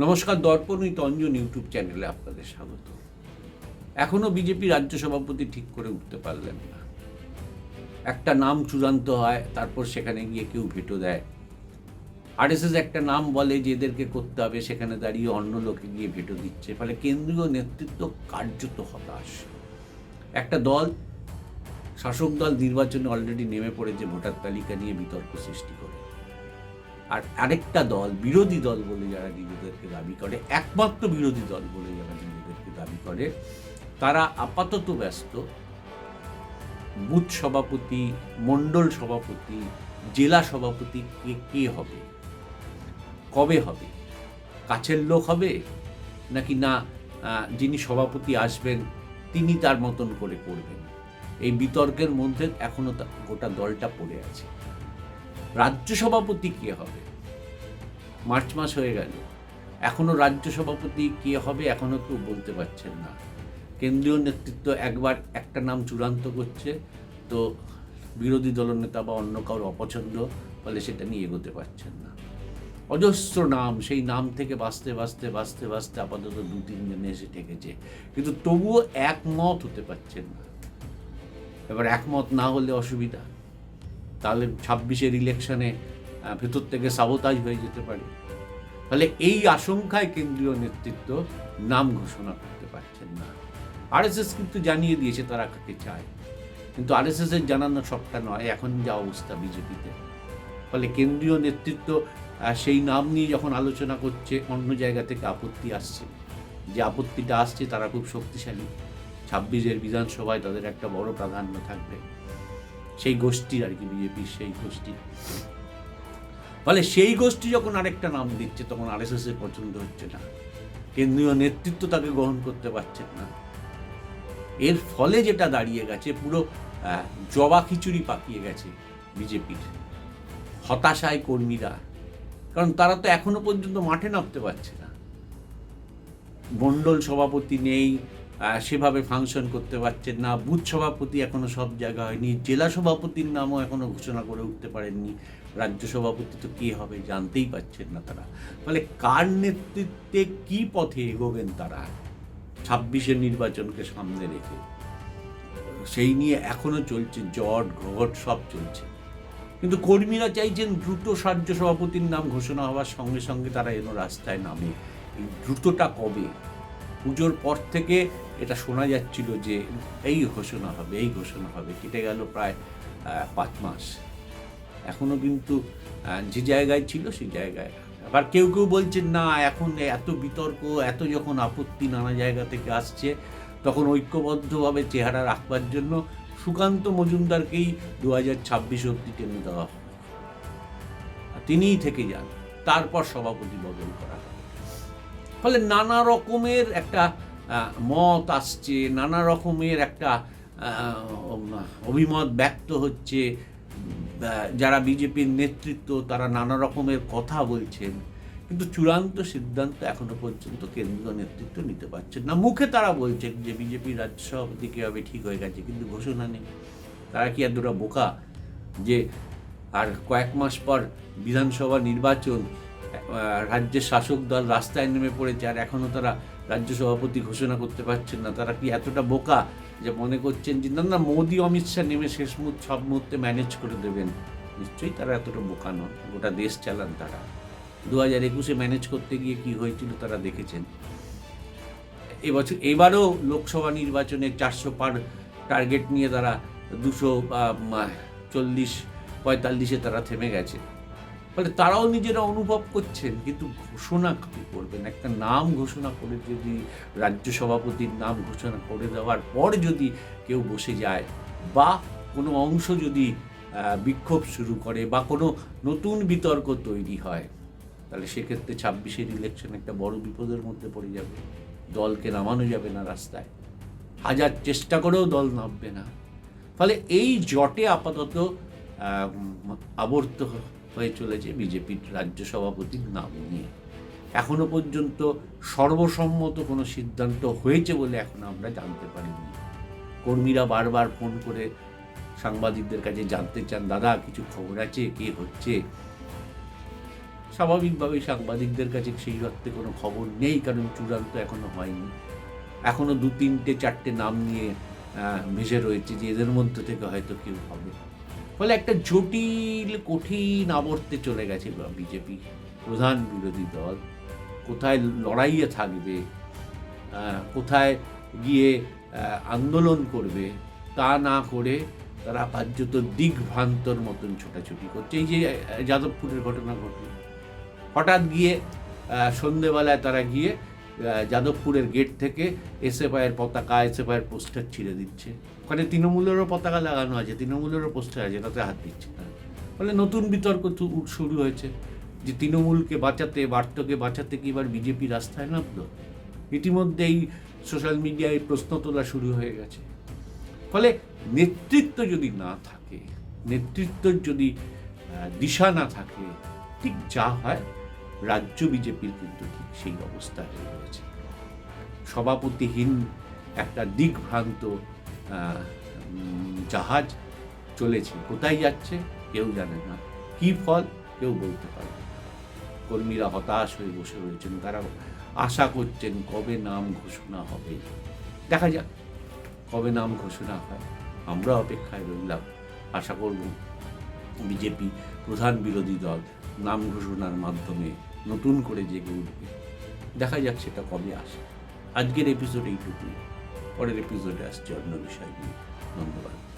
নমস্কার দর্পণিত অঞ্জন ইউটিউব চ্যানেলে আপনাদের স্বাগত। এখনও বিজেপি রাজ্য সভাপতি ঠিক করে উঠতে পারলেন না। একটা নাম চূড়ান্ত হয়, তারপর সেখানে গিয়ে কেউ ভেটো দেয়। আরএসএস একটা নাম বলে যে এদেরকে করতে হবে, সেখানে দাঁড়িয়ে অন্য লোকে গিয়ে ভেটো দিচ্ছে। ফলে কেন্দ্রীয় নেতৃত্ব কার্যত হতাশ। একটা দল, শাসক দল নির্বাচনে অলরেডি নেমে পড়েছে, ভোটার তালিকা নিয়ে বিতর্ক সৃষ্টি করে। আর আরেকটা দল, বিরোধী দল বলে যারা নিজেদেরকে দাবি করে, একমাত্র বিরোধী দল বলে যারা নিজেদেরকে দাবি করে, তারা আপাতত ব্যস্ত। বুথ সভাপতি, মণ্ডল সভাপতি, জেলা সভাপতি কে কে হবে? কবে হবে? কাছের লোক হবে? নাকি না যিনি সভাপতি আসবেন, তিনি তার মতন করে করবেন? এই বিতর্কের মধ্যে এখনও তা- গোটা দলটা পড়ে আছে। রাজ্য সভাপতি কে হবে? মার্চ মাস হয়ে গেল। এখনও রাজ্য সভাপতি কে হবে এখনও কেউ বলতে পারছেন না। কেন্দ্রীয় নেতৃত্ব একবার একটা নাম চূড়ান্ত করছে, তো বিরোধী দলনেতা বা অন্য কারোর অপছন্দ ফলে সেটা নিয়ে এগোতে পারছেন না। অজস্র নাম, সেই নাম থেকে বাঁচতে বাঁচতে বাঁচতে বাঁচতে আপাতত দু, তিন দিনে এসে ঠেকেছে। কিন্তু তবুও একমত হতে পারছেন না। এবার একমত না হলে অসুবিধা। তাহলে ছাব্বিশের ইলেকশনে ভেতর থেকে সাবোতাজ হয়ে যেতে পারে। ফলে এই আশঙ্কায় কেন্দ্রীয় নেতৃত্ব নাম ঘোষণা করতে পারছেন না। আরএসএস কিন্তু জানিয়ে দিয়েছে তারা কাকে চায়। কিন্তু আরএসএস এর জানানো সবটা নয়, এখন যা অবস্থা বিজেপিতে। ফলে কেন্দ্রীয় নেতৃত্ব সেই নাম নিয়ে যখন আলোচনা করছে, অন্য জায়গা থেকে আপত্তি আসছে। যে আপত্তিটা আসছে, তারা খুব শক্তিশালী। ছাব্বিশের বিধানসভায় তাদের একটা বড় প্রাধান্য থাকবে। সেই গোষ্ঠীর আর কি বিজেপির সেই গোষ্ঠী ফলে সেই গোষ্ঠী যখন আরেকটা নাম দিচ্ছে, তখন আরএসএস এর পছন্দ হচ্ছে না। কেন্দ্রীয় নেতৃত্ব তাকে গ্রহণ করতে পারছেন না। এর ফলে যেটা দাঁড়িয়ে গেছে, পুরো জবা খিচুড়ি পাকিয়ে গেছে বিজেপির হতাশায় কর্মীরা। কারণ তারা তো এখনও পর্যন্ত মাঠে নামতে পারছে না। মণ্ডল সভাপতি নেই সেভাবে ফাংশন করতে পারছেন না। বুথ সভাপতি এখনও সব জায়গা হয়নি। জেলা সভাপতির নামও এখনও ঘোষণা করে উঠতে পারেননি। রাজ্য সভাপতি তো কে হবে জানতেই পারছেন না তারা। ফলে কার নেতৃত্বে কি পথে এগোবেন তারা? ছাব্বিশের নির্বাচনকে সামনে রেখে। সেই নিয়ে এখনও চলছে জট ঘট সব চলছে। কিন্তু কর্মীরা চাইছেন দ্রুত রাজ্য সভাপতির নাম ঘোষণা হওয়ার সঙ্গে সঙ্গে তারা এনো রাস্তায় নামে। এই দ্রুতটা কবে? পুজোর পর থেকে এটা শোনা যাচ্ছিল যে এই ঘোষণা হবে, এই ঘোষণা হবে। কেটে গেল প্রায় পাঁচ মাস। এখনও কিন্তু যে জায়গায় ছিল সেই জায়গায়। আবার কেউ কেউ বলছেন, না, এখন এত বিতর্ক, এত যখন আপত্তি নানা জায়গা থেকে আসছে, তখন ঐক্যবদ্ধভাবে চেহারা রাখবার জন্য সুকান্ত মজুমদারকেই দু হাজার ছাব্বিশ অব্দি টেনে দেওয়া তিনিই থেকে যান। তারপর সভাপতি বদল করা হবে ফলে নানা রকমের একটা মত আসছে, নানা রকমের একটা অভিমত ব্যক্ত হচ্ছে। যারা বিজেপির নেতৃত্ব, তারা নানা রকমের কথা বলছেন। কিন্তু চূড়ান্ত সিদ্ধান্ত এখনও পর্যন্ত কেন্দ্রীয় নেতৃত্ব নিতে পারছেন না। মুখে তারা বলছেন যে বিজেপি রাজ্য সভাপতি কীভাবে ঠিক হয়ে গেছে, কিন্তু ঘোষণা নেই। তারা কি এতটা বোকা যে আর কয়েক মাস পর বিধানসভা নির্বাচন রাজ্যের শাসক দল রাস্তায় নেমে পড়েছে আর এখনও তারা রাজ্য সভাপতি ঘোষণা করতে পারছেন না। তারা কি এতটা বোকা যে মনে করছেন যে, না না, মোদি, অমিত শাহ নেমে শেষ মুহূর্ত, সব মুহূর্তে ম্যানেজ করে দেবেন। নিশ্চয়ই তারা এতটা বোকা নন, গোটা দেশ চালান তারা। দু হাজার একুশে ম্যানেজ করতে গিয়ে কি হয়েছিল তারা দেখেছেন। এবছর, এবারও লোকসভা নির্বাচনে চারশো পার টার্গেট নিয়ে তারা দুশো চল্লিশ, পঁয়তাল্লিশে তারা থেমে গেছে। ফলে তারাও নিজেরা অনুভব করছেন, কিন্তু ঘোষণা কী করবেন? একটা নাম ঘোষণা করে যদি রাজ্য সভাপতির নাম ঘোষণা করে দেওয়ার পর যদি কেউ বসে যায় বা কোনো অংশ যদি বিক্ষোভ শুরু করে বা কোনো নতুন বিতর্ক তৈরি হয়, তাহলে সেক্ষেত্রে ছাব্বিশের ইলেকশন একটা বড় বিপদের মধ্যে পড়ে যাবে। দলকে নামানো যাবে না রাস্তায়। হাজার চেষ্টা করেও দল নামবে না। ফলে এই জটে আপাতত আবর্ত হয়ে চলেছে বিজেপির রাজ্য সভাপতির নাম নিয়ে এখনও পর্যন্ত সর্বসম্মত কোনো সিদ্ধান্ত হয়েছে বলে এখন আমরা জানতে পারিনি। কর্মীরা বারবার ফোন করে সাংবাদিকদের কাছে জানতে চান, দাদা, কিছু খবর আছে? কে হচ্ছে? স্বাভাবিকভাবেই সাংবাদিকদের কাছে সেই অর্থে কোনো খবর নেই, কারণ চূড়ান্ত এখনও হয়নি। এখনও দু তিনটে চারটে নাম নিয়ে ভেসে রয়েছে যে এদের মধ্যে থেকে হয়তো কেউ হবে। ফলে একটা জটিল, কঠিন আবর্তে চলে গেছে বিজেপি। প্রধান বিরোধী দল। কোথায় লড়াইয়ে থাকবে কোথায় গিয়ে আন্দোলন করবে, তা না করে তারা কার্যত দিগ্ভ্রান্তর মতন ছোটাছুটি করছে। এই যে যাদবপুরের ঘটনা ঘটল। হঠাৎ গিয়ে সন্ধেবেলায় তারা গিয়ে যাদবপুরের গেট থেকে এসএফআইয়ের পতাকা এসএফআইয়ের পোস্টার ছিঁড়ে দিচ্ছে। ওখানে তৃণমূলেরও পতাকা লাগানো আছে, তৃণমূলেরও পোস্টার আছে তাতে হাত দিচ্ছে না। ফলে নতুন বিতর্ক শুরু হয়েছে যে তৃণমূলকে বাঁচাতে, বার্তকে বাঁচাতে কি এবার বিজেপি রাস্তায় নামলো? ইতিমধ্যেই সোশ্যাল মিডিয়ায় প্রশ্ন তোলা শুরু হয়ে গেছে। ফলে নেতৃত্ব যদি না থাকে নেতৃত্বর যদি দিশা না থাকে, ঠিক যা হয় রাজ্য বিজেপির কিন্তু ঠিক সেই অবস্থা হয়ে রয়েছে। সভাপতিহীন একটা দিকভ্রান্ত জাহাজ চলেছে, কোথায় যাচ্ছে কেউ জানে না। কি ফল কেউ বলতে পারে কর্মীরা হতাশ হয়ে বসে রয়েছেন, তারা আশা করছেন কবে নাম ঘোষণা হবে। দেখা যাক কবে নাম ঘোষণা হয়। আমরা অপেক্ষায় রইলাম। আশা করব বিজেপি প্রধান বিরোধী দল নাম ঘোষণার মাধ্যমে নতুন করে জেগে উঠবে। দেখা যাক সেটা কবে আসে। আজকের এপিসোড এইটুকুই। পরের এপিসোডে আসছে অন্য বিষয় নিয়ে ধন্যবাদ।